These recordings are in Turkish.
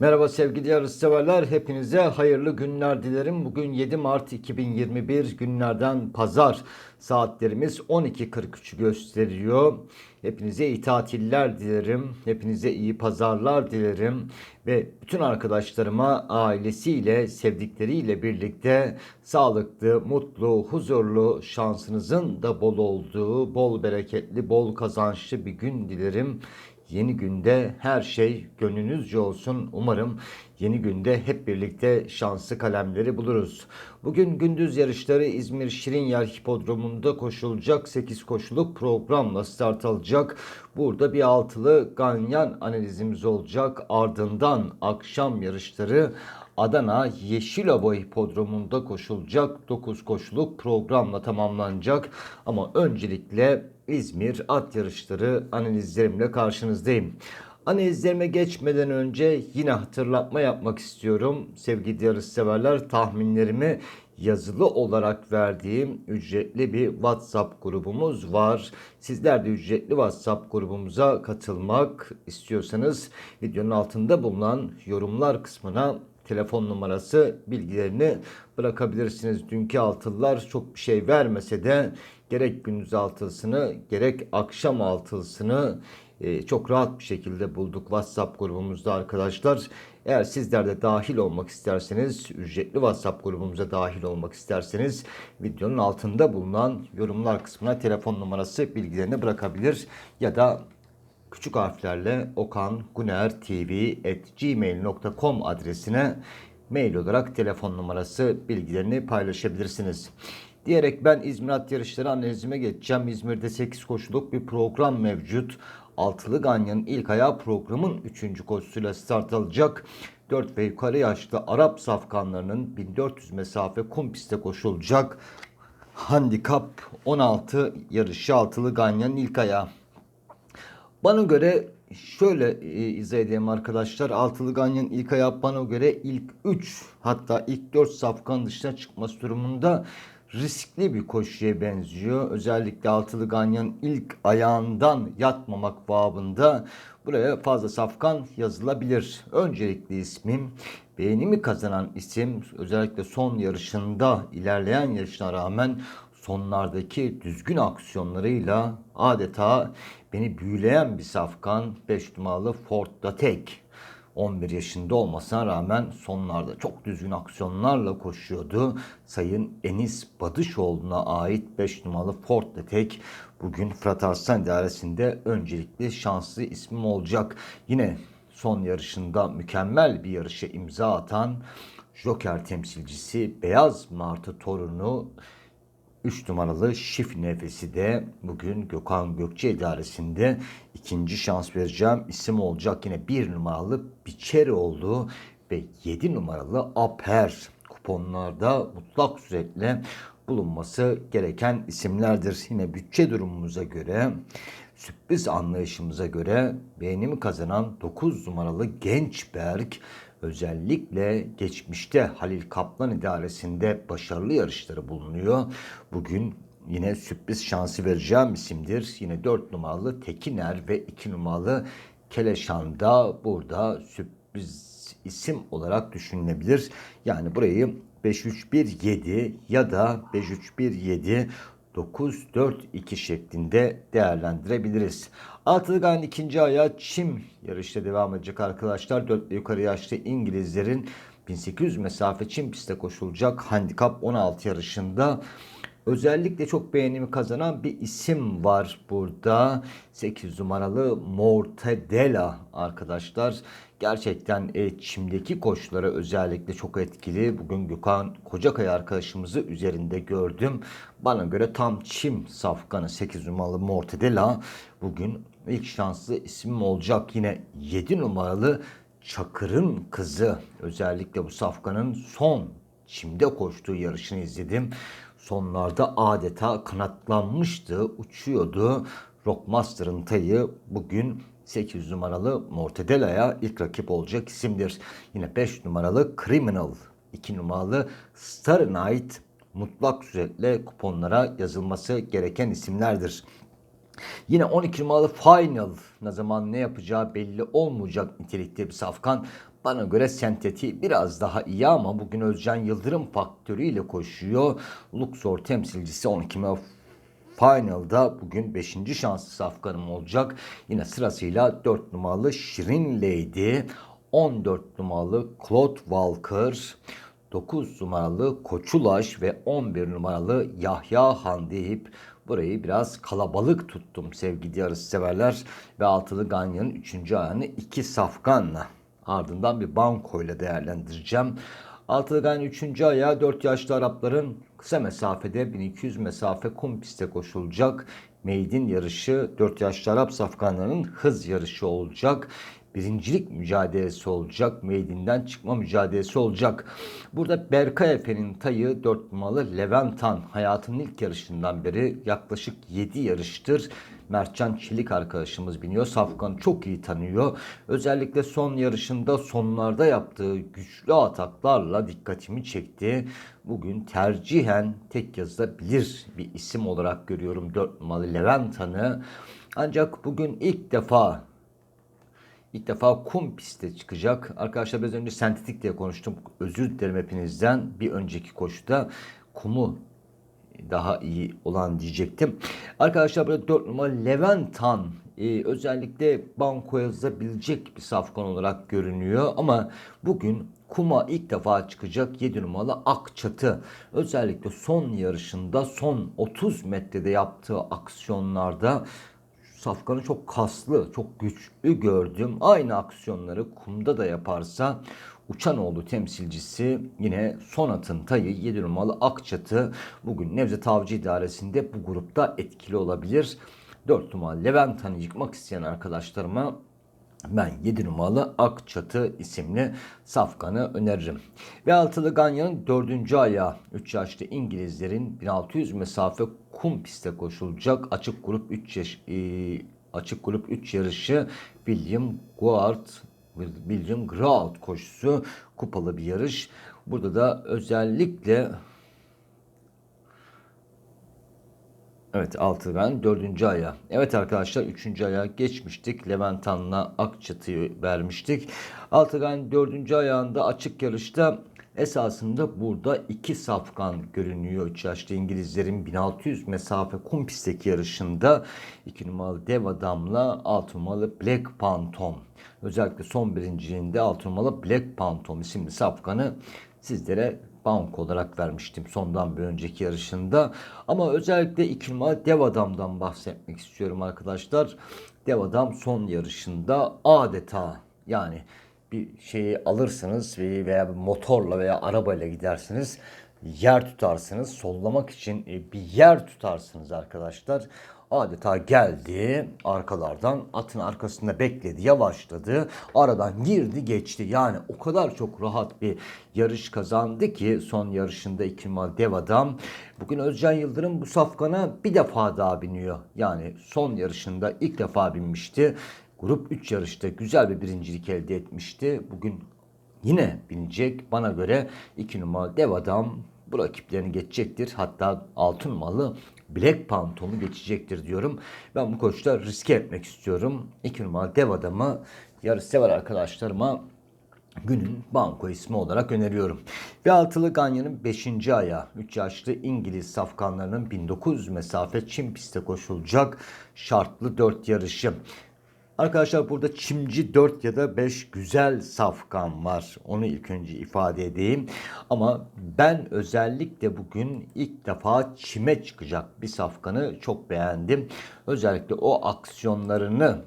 Merhaba sevgili yarışseverler. Hepinize hayırlı günler dilerim. Bugün 7 Mart 2021 günlerden pazar. Saatlerimiz 12.43'ü gösteriyor. Hepinize iyi tatiller dilerim. Hepinize iyi pazarlar dilerim. Ve bütün arkadaşlarıma ailesiyle, sevdikleriyle birlikte sağlıklı, mutlu, huzurlu, şansınızın da bol olduğu, bol bereketli, bol kazançlı bir gün dilerim. Yeni günde her şey gönlünüzce olsun. Umarım yeni günde hep birlikte şanslı kalemleri buluruz. Bugün gündüz yarışları İzmir Şirinyer Hipodromu'nda koşulacak 8 koşuluk programla start alacak. Burada bir altılı ganyan analizimiz olacak. Ardından akşam yarışları Adana Yeşilova Hipodromu'nda koşulacak 9 koşuluk programla tamamlanacak. Ama öncelikle İzmir at yarışları analizlerimle karşınızdayım. Analizlerime geçmeden önce yine hatırlatma yapmak istiyorum. Sevgili yarışseverler tahminlerimi yazılı olarak verdiğim ücretli bir WhatsApp grubumuz var. Sizler de ücretli WhatsApp grubumuza katılmak istiyorsanız videonun altında bulunan yorumlar kısmına telefon numarası bilgilerini bırakabilirsiniz. Dünkü altılılar çok bir şey vermese de gerek gündüz altısını gerek akşam altısını e, çok rahat bir şekilde bulduk WhatsApp grubumuzda arkadaşlar. Eğer sizler de dahil olmak isterseniz, ücretli WhatsApp grubumuza dahil olmak isterseniz videonun altında bulunan yorumlar kısmına telefon numarası bilgilerini bırakabilir ya da küçük harflerle okanguner.tv@gmail.com adresine mail olarak telefon numarası bilgilerini paylaşabilirsiniz. Diyerek ben İzmir at yarışları analizime geçeceğim. İzmir'de 8 koşuluk bir program mevcut. Altılı Ganyan'ın ilk ayağı programın 3. koşusuyla start alacak. 4 ve yukarı yaşlı Arap safkanlarının 1400 mesafe kum pistte koşulacak. Handikap 16 yarışı altılı Ganyan'ın ilk ayağı. Bana göre şöyle e, izah edeyim arkadaşlar. Altılı Ganyan ilk ayağı bana göre ilk 3 hatta ilk 4 safkan dışına çıkması durumunda riskli bir koşuya benziyor. Özellikle altılı ganyan ilk ayağından yatmamak babında buraya fazla safkan yazılabilir. Öncelikli ismim beğenimi kazanan isim özellikle son yarışında ilerleyen yarışına rağmen sonlardaki düzgün aksiyonlarıyla adeta beni büyüleyen bir safkan 5 numaralı Ford Datek. 11 yaşında olmasına rağmen sonlarda çok düzgün aksiyonlarla koşuyordu. Sayın Enis Badışoğlu'na ait 5 numaralı Ford Tek bugün Fırat Arslan idaresinde öncelikli şanslı ismim olacak. Yine son yarışında mükemmel bir yarışa imza atan Joker temsilcisi Beyaz Martı torunu 3 numaralı Şif Nefesi de bugün Gökhan Gökçe idaresinde ikinci şans vereceğim isim olacak. Yine 1 numaralı Biçeroğlu ve 7 numaralı Aper kuponlarda mutlak suretle bulunması gereken isimlerdir. Yine bütçe durumumuza göre sürpriz anlayışımıza göre beğenimi kazanan 9 numaralı Gençberk özellikle geçmişte Halil Kaplan idaresinde başarılı yarışları bulunuyor. Bugün yine sürpriz şansı vereceğim isimdir. Yine 4 numaralı Tekiner ve 2 numaralı Keleşan da burada sürpriz isim olarak düşünülebilir. Yani burayı 5-3-1-7 ya da 5-3-1-7 9-4-2 şeklinde değerlendirebiliriz. Altılı Ganyan ikinci ayağı çim yarışta devam edecek arkadaşlar. 4 yukarı yaşlı İngilizlerin 1800 mesafe çim pistte koşulacak handikap 16 yarışında Özellikle çok beğenimi kazanan bir isim var burada. 8 numaralı Mortadella arkadaşlar. Gerçekten e, çimdeki koşuları özellikle çok etkili. Bugün Gökhan Kocakaya arkadaşımızı üzerinde gördüm. Bana göre tam çim safkanı 8 numaralı Mortadella. Bugün ilk şanslı isim olacak. Yine 7 numaralı Çakır'ın kızı. Özellikle bu safkanın son çimde koştuğu yarışını izledim. Sonlarda adeta kanatlanmıştı, uçuyordu. Rockmaster'ın tayı bugün 8 numaralı Mortadella'ya ilk rakip olacak isimdir. Yine 5 numaralı Criminal, 2 numaralı Star Knight mutlak suretle kuponlara yazılması gereken isimlerdir. Yine 12 numaralı Final ne zaman ne yapacağı belli olmayacak nitelikte bir safkan. Bana göre senteti biraz daha iyi ama bugün Özcan Yıldırım faktörüyle koşuyor. Luxor temsilcisi 12 numaralı Final'da bugün 5. şanslı safkanım olacak. Yine sırasıyla 4 numaralı Şirin Lady, 14 numaralı Claude Walker, 9 numaralı Koçulaş ve 11 numaralı Yahya Han deyip burayı biraz kalabalık tuttum sevgili yarış severler. Ve altılı Ganyan'ın 3. ayağını 2 safkanla ardından bir bankoyla değerlendireceğim. Altılı Ganyan 3. ayağı 4 yaşlı Arapların kısa mesafede 1200 mesafe kum pistte koşulacak. Meydin yarışı 4 yaşlı Arap safkanlarının hız yarışı olacak birincilik mücadelesi olacak. Meydinden çıkma mücadelesi olacak. Burada Berkay Efe'nin tayı 4 numaralı Leventan hayatının ilk yarışından beri yaklaşık 7 yarıştır. Mertcan Çelik arkadaşımız biniyor. Safkan'ı çok iyi tanıyor. Özellikle son yarışında sonlarda yaptığı güçlü ataklarla dikkatimi çekti. Bugün tercihen tek yazılabilir bir isim olarak görüyorum 4 numaralı Leventan'ı. Ancak bugün ilk defa İlk defa kum pistte çıkacak. Arkadaşlar biraz önce sentetik diye konuştum. Özür dilerim hepinizden. Bir önceki koşuda kumu daha iyi olan diyecektim. Arkadaşlar burada 4 numara Leventan e, özellikle banko yazabilecek bir safkan olarak görünüyor. Ama bugün kuma ilk defa çıkacak 7 numaralı Akçatı. Özellikle son yarışında son 30 metrede yaptığı aksiyonlarda Safkan'ı çok kaslı, çok güçlü gördüm. Aynı aksiyonları kumda da yaparsa Uçanoğlu temsilcisi yine Sonat'ın tayı 7 numaralı Akçat'ı bugün Nevzat Avcı idaresinde bu grupta etkili olabilir. 4 numaralı Leventan'ı yıkmak isteyen arkadaşlarıma ben 7 numaralı Akçatı isimli safkanı öneririm. Ve altılı Ganya'nın 4. ayağı 3 yaşlı İngilizlerin 1600 mesafe kum pistte koşulacak açık grup 3 yaş, e, açık grup 3 yarışı William Guard William Grout koşusu kupalı bir yarış. Burada da özellikle Evet Altıgan dördüncü aya. Evet arkadaşlar üçüncü aya geçmiştik. Leventan'la Akçatı'yı vermiştik. Altıgan dördüncü ayağında açık yarışta esasında burada iki safkan görünüyor. 3 yaşlı İngilizlerin 1600 mesafe kum pistteki yarışında 2 numaralı Dev Adam'la 6 numaralı Black Phantom. Özellikle son birinciliğinde 6 numaralı Black Phantom isimli safkanı sizlere bank olarak vermiştim sondan bir önceki yarışında. Ama özellikle iki Dev Adam'dan bahsetmek istiyorum arkadaşlar. Dev Adam son yarışında adeta yani bir şeyi alırsınız veya motorla veya arabayla gidersiniz yer tutarsınız. Sollamak için e, bir yer tutarsınız arkadaşlar adeta geldi arkalardan atın arkasında bekledi yavaşladı. Aradan girdi geçti. Yani o kadar çok rahat bir yarış kazandı ki son yarışında iki numaralı dev adam. Bugün Özcan Yıldırım bu safkana bir defa daha biniyor. Yani son yarışında ilk defa binmişti. Grup 3 yarışta güzel bir birincilik elde etmişti. Bugün yine binecek. Bana göre iki numaralı dev adam bu rakiplerini geçecektir. Hatta altın malı Black Phantom'u geçecektir diyorum. Ben bu koçta riske etmek istiyorum. İki numaralı dev adamı yarış sever arkadaşlarıma günün banko ismi olarak öneriyorum. Ve altılı Ganya'nın 5. ayağı 3 yaşlı İngiliz safkanlarının 1900 mesafe Çin pistte koşulacak şartlı 4 yarışı. Arkadaşlar burada çimci 4 ya da 5 güzel safkan var. Onu ilk önce ifade edeyim. Ama ben özellikle bugün ilk defa çime çıkacak bir safkanı çok beğendim. Özellikle o aksiyonlarını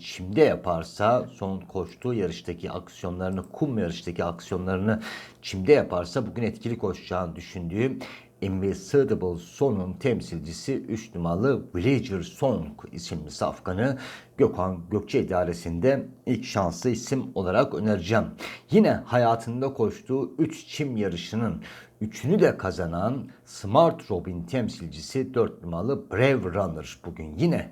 çimde yaparsa son koştuğu yarıştaki aksiyonlarını kum yarıştaki aksiyonlarını çimde yaparsa bugün etkili koşacağını düşündüğüm Invisible Son'un temsilcisi 3 numaralı Villager Song isimli safkanı Gökhan Gökçe idaresinde ilk şanslı isim olarak önereceğim. Yine hayatında koştuğu 3 çim yarışının üçünü de kazanan Smart Robin temsilcisi 4 numaralı Brave Runner bugün yine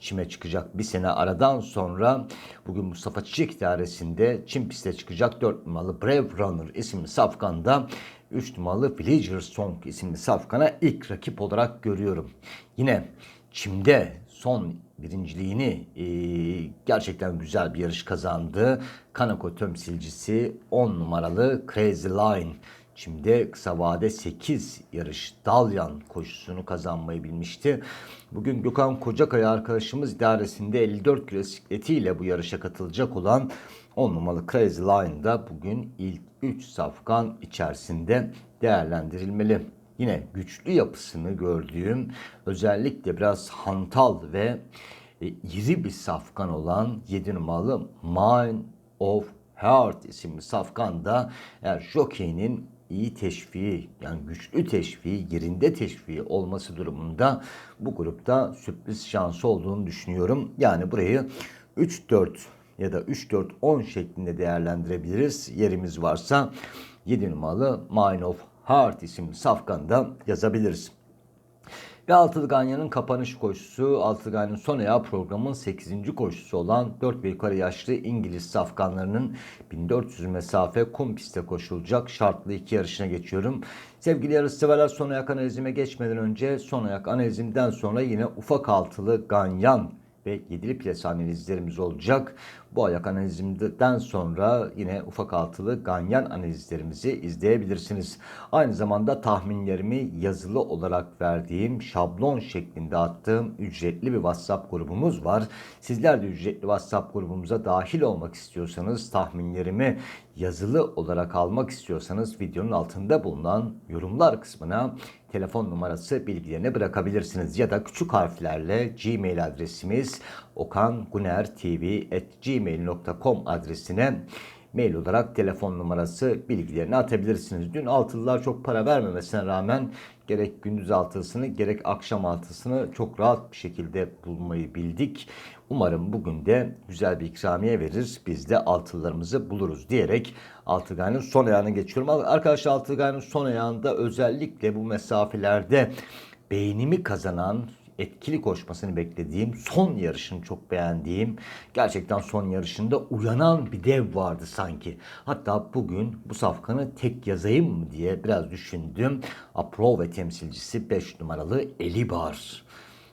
çime çıkacak bir sene aradan sonra bugün Mustafa Çiçek idaresinde çim piste çıkacak 4 numaralı Brave Runner isimli safkanda 3 numaralı Villager Song isimli safkana ilk rakip olarak görüyorum. Yine Çim'de son birinciliğini e, gerçekten güzel bir yarış kazandı. Kanako temsilcisi 10 numaralı Crazy Line. Çim'de kısa vade 8 yarış Dalyan koşusunu kazanmayı bilmişti. Bugün Gökhan Kocakaya arkadaşımız idaresinde 54 kilo bisikletiyle bu yarışa katılacak olan 10 numaralı Crazy Line da bugün ilk 3 safkan içerisinde değerlendirilmeli. Yine güçlü yapısını gördüğüm özellikle biraz hantal ve e, iri bir safkan olan 7 numaralı Mind of Heart isimli safkan da eğer jockey'nin iyi teşviği yani güçlü teşviği, yerinde teşviği olması durumunda bu grupta sürpriz şansı olduğunu düşünüyorum. Yani burayı 3-4 ya da 3-4-10 şeklinde değerlendirebiliriz. Yerimiz varsa 7 numaralı Mine of Heart isimli safkanda yazabiliriz. Ve Altılı Ganyan'ın kapanış koşusu, Altılı Ganyan'ın son ayağı programın 8. koşusu olan 4 ve yukarı yaşlı İngiliz safkanlarının 1400 mesafe kum pistte koşulacak şartlı iki yarışına geçiyorum. Sevgili yarışseverler son ayak analizime geçmeden önce son ayak analizimden sonra yine ufak altılı Ganyan ve yedili plase analizlerimiz olacak. Bu ayak analizimden sonra yine ufak altılı ganyan analizlerimizi izleyebilirsiniz. Aynı zamanda tahminlerimi yazılı olarak verdiğim şablon şeklinde attığım ücretli bir WhatsApp grubumuz var. Sizler de ücretli WhatsApp grubumuza dahil olmak istiyorsanız tahminlerimi yazılı olarak almak istiyorsanız videonun altında bulunan yorumlar kısmına telefon numarası bilgilerini bırakabilirsiniz. Ya da küçük harflerle gmail adresimiz okangunertv.gmail.com adresine mail olarak telefon numarası bilgilerini atabilirsiniz. Dün altılılar çok para vermemesine rağmen gerek gündüz altısını gerek akşam altısını çok rahat bir şekilde bulmayı bildik. Umarım bugün de güzel bir ikramiye verir. Biz de altılılarımızı buluruz diyerek Altıgay'ın son ayağına geçiyorum. Arkadaşlar Altıgay'ın son ayağında özellikle bu mesafelerde beğenimi kazanan etkili koşmasını beklediğim, son yarışını çok beğendiğim, gerçekten son yarışında uyanan bir dev vardı sanki. Hatta bugün bu safkanı tek yazayım mı diye biraz düşündüm. Aprove temsilcisi 5 numaralı Elibar.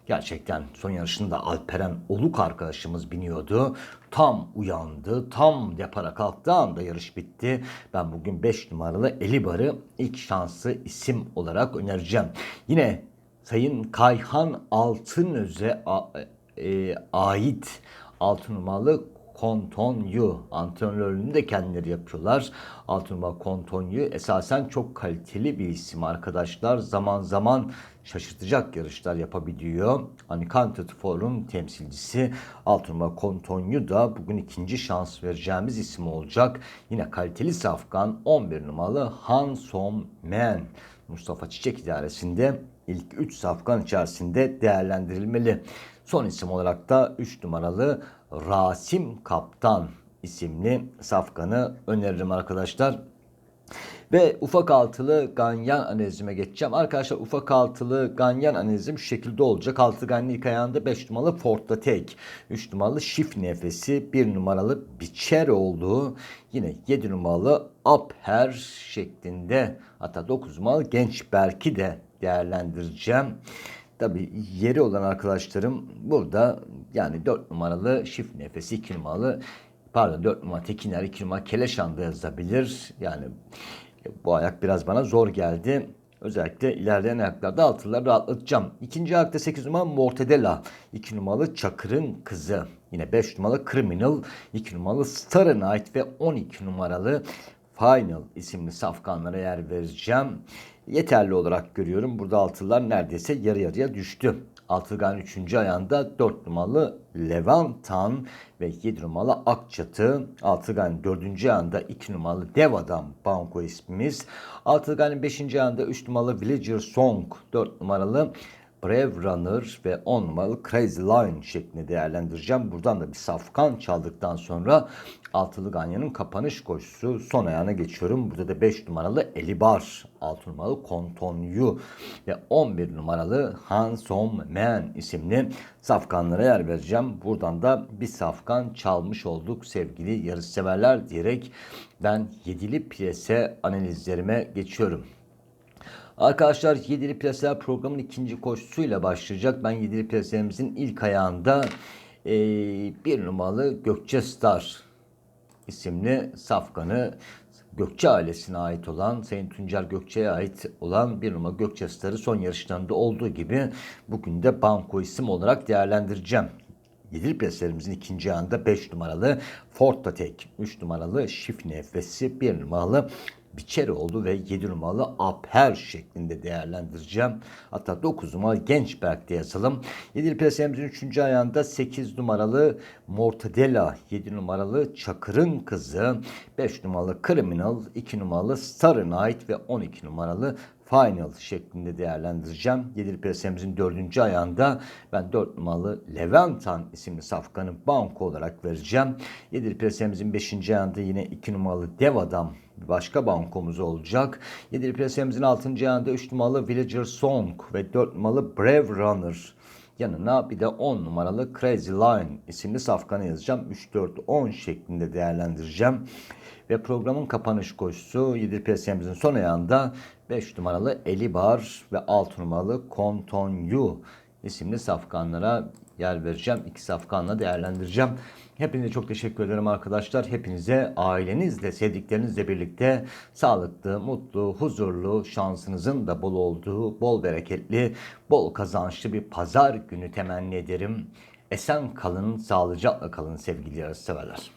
Gerçekten son yarışında Alperen Oluk arkadaşımız biniyordu. Tam uyandı, tam depara kalktığı anda yarış bitti. Ben bugün 5 numaralı Elibar'ı ilk şansı isim olarak önereceğim. Yine Sayın Kayhan Altınöz'e e, ait 6 numaralı Kontonyu antrenörlüğünü de kendileri yapıyorlar. Altı numaralı Kontonyu esasen çok kaliteli bir isim arkadaşlar. Zaman zaman şaşırtacak yarışlar yapabiliyor. Uncounted Forum temsilcisi altı numaralı Kontonyu da bugün ikinci şans vereceğimiz isim olacak. Yine kaliteli safkan 11 numaralı Hansom Man. Mustafa Çiçek idaresinde ilk 3 safkan içerisinde değerlendirilmeli. Son isim olarak da 3 numaralı Rasim Kaptan isimli safkanı öneririm arkadaşlar. Ve ufak altılı ganyan analizime geçeceğim. Arkadaşlar ufak altılı ganyan analizim şu şekilde olacak. Altı ganyan ilk ayağında 5 numaralı Fort'ta tek. 3 numaralı Şif Nefesi. 1 numaralı Biçer olduğu. Yine 7 numaralı Upher şeklinde. Hatta 9 numaralı Genç Berk'i de değerlendireceğim. Tabi yeri olan arkadaşlarım burada yani 4 numaralı Şif Nefesi 2 numaralı pardon 4 numara Tekiner 2 numara Keleşan'da yazabilir. Yani bu ayak biraz bana zor geldi. Özellikle ilerleyen ayaklarda altıları rahatlatacağım. İkinci ayakta 8 numara Mortadella. 2 numaralı Çakır'ın kızı. Yine 5 numaralı Criminal. 2 numaralı Star Night ve 12 numaralı Final isimli safkanlara yer vereceğim. Yeterli olarak görüyorum. Burada altılar neredeyse yarı yarıya düştü. Altıgan 3. ayağında 4 numaralı Levantan ve 7 numaralı Akçatı. Altıgan 4. ayağında 2 numaralı Dev Adam Banko ismimiz. Altıgan'ın 5. ayağında 3 numaralı Villager Song, 4 numaralı Brave Runner ve 10 numaralı Crazy Line şeklinde değerlendireceğim. Buradan da bir safkan çaldıktan sonra altılı ganyanın kapanış koşusu son ayağına geçiyorum. Burada da 5 numaralı Elibar, 6 numaralı Kontonyu ve 11 numaralı Hansom Man isimli safkanlara yer vereceğim. Buradan da bir safkan çalmış olduk sevgili yarışseverler diyerek ben yedili piyese analizlerime geçiyorum. Arkadaşlar Yedili Plaseler programın ikinci koşusuyla başlayacak. Ben Yedili Plaserimizin ilk ayağında e, bir numaralı Gökçe Star isimli safkanı Gökçe ailesine ait olan, Sayın Tuncer Gökçe'ye ait olan bir numara Gökçe Star'ı son yarışlarında olduğu gibi bugün de banko isim olarak değerlendireceğim. Yedili preslerimizin ikinci ayağında 5 numaralı Fortatek, 3 numaralı Şif Nefesi, 1 numaralı Biçeroğlu ve 7 numaralı Aper şeklinde değerlendireceğim. Hatta 9 numaralı Gençberk'te yazalım. 7 presemizin 3. ayağında 8 numaralı Mortadella, 7 numaralı Çakır'ın kızı, 5 numaralı Criminal, 2 numaralı Starry Night ve 12 numaralı Final şeklinde değerlendireceğim. 7 presemizin 4. ayağında ben 4 numaralı Levantan isimli safkanı banko olarak vereceğim. 7 presemizin 5. ayağında yine 2 numaralı Dev Adam başka bankomuz olacak. 7 presemizin 6. ayağında 3 numaralı Villager Song ve 4 numaralı Brave Runner. Yanına bir de 10 numaralı Crazy Line isimli safkanı yazacağım. 3-4-10 şeklinde değerlendireceğim. Ve programın kapanış koşusu 7 presemizin son ayağında 5 numaralı Elibar ve 6 numaralı Kontonyu isimli safkanlara yer vereceğim. İki safkanla değerlendireceğim. Hepinize çok teşekkür ederim arkadaşlar. Hepinize ailenizle, sevdiklerinizle birlikte sağlıklı, mutlu, huzurlu, şansınızın da bol olduğu, bol bereketli, bol kazançlı bir pazar günü temenni ederim. Esen kalın, sağlıcakla kalın sevgili yarışseverler.